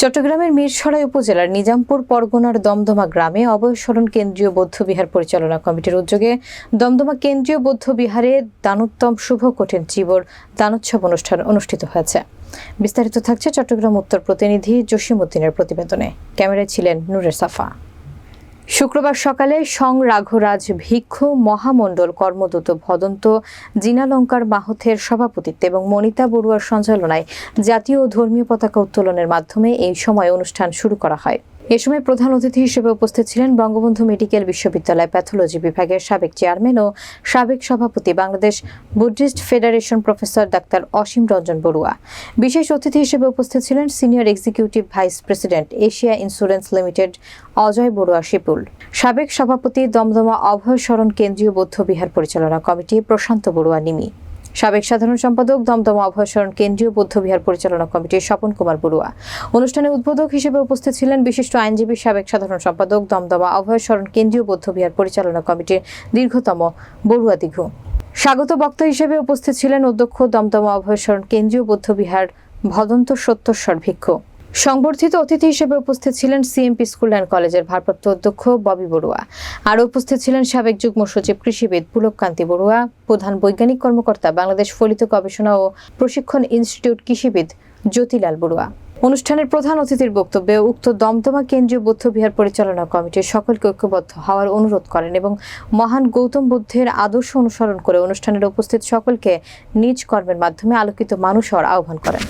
চট্টগ্রামের মিরসরাই উপজেলার নিজামপুর পরগনার দমদমা গ্রামে অবসরণ কেন্দ্রীয় বৌদ্ধবিহার পরিচালনা কমিটির উদ্যোগে দমদমা কেন্দ্রীয় বৌদ্ধবিহারে দানোত্তম শুভ কঠিন জীবর দানোৎসব অনুষ্ঠান অনুষ্ঠিত হয়েছে। বিস্তারিত থাকছে চট্টগ্রাম উত্তর প্রতিনিধি জসিম উদ্দিনের প্রতিবেদনে। ক্যামেরায় ছিলেন নুরের সাফা। শুক্রবার সকালে সং রাঘরাজ ভিক্ষু মহামণ্ডল কর্মদূত ভদন্ত জিনালঙ্কার মাহথের সভাপতিত্বে এবং মনিতা বড়ুয়ার সঞ্চালনায় জাতীয় ধর্মীয় পতাকা উত্তোলনের মাধ্যমে এই সময় অনুষ্ঠান শুরু করা হয়। এ সময় প্রধান অতিথি হিসেবে উপস্থিত ছিলেন বঙ্গবন্ধু মেডিকেল বিশ্ববিদ্যালয় প্যাথোলজি বিভাগের সাবেক চেয়ারম্যান ও সাবেক সভাপতি Bangladesh Buddhist federation professor doctor Ashim Ranjan Barua. বিশেষ অতিথি হিসেবে উপস্থিত ছিলেন senior executive vice president Asia insurance limited Ajoy Barua Shipul. সাবেক সভাপতি দমদমা অভয় শরণ কেন্দ্রীয় বৌদ্ধ বিহার পরিচালনা কমিটি প্রশান্ত বড়ুয়া নিমি। সাবেক সাধারণ সম্পাদক দমদমা অভয়সরণ কেন্দ্রীয় বৌদ্ধ বিহার পরিচালনা কমিটির স্বপন কুমার বড়ুয়া। অনুষ্ঠানে উদ্বোধক হিসেবে উপস্থিত ছিলেন বিশিষ্ট আইনজীবী সাবেক সাধারণ সম্পাদক দমদমা অভয়সরণ কেন্দ্রীয় বৌদ্ধ বিহার পরিচালনা কমিটির দীর্ঘতম বড়ুয়া দীঘু। স্বাগত বক্তা হিসেবে উপস্থিত ছিলেন অধ্যক্ষ দমদমা অভয়সরণ কেন্দ্রীয় বৌদ্ধবিহার ভদন্ত সত্যস্বর ভিক্ষু। সংবর্ধিত অতিথি হিসেবে উপস্থিত ছিলেন সিএমপি স্কুল অ্যান্ড কলেজের ভারপ্রাপ্ত অধ্যক্ষ ববি বড়ুয়া। আর উপস্থিত ছিলেন সাবেক যুগ্ম সচিব কৃষিবিদ পুলক কান্তি বড়ুয়া, প্রধান বৈজ্ঞানিক কর্মকর্তা বাংলাদেশ ফলিত গবেষণা ও প্রশিক্ষণ ইনস্টিটিউট কৃষিবিদ জ্যোতিলাল বড়ুয়া। অনুষ্ঠানের প্রধান অতিথির বক্তব্যে উক্ত দমদমা কেন্দ্রীয় বৌদ্ধ বিহার পরিচালনা কমিটির সকলকে ঐক্যবদ্ধ হওয়ার অনুরোধ করেন এবং মহান গৌতম বুদ্ধের আদর্শ অনুসরণ করে অনুষ্ঠানের উপস্থিত সকলকে নিজ কর্মের মাধ্যমে আলোকিত মানুষ হওয়ার আহ্বান করেন।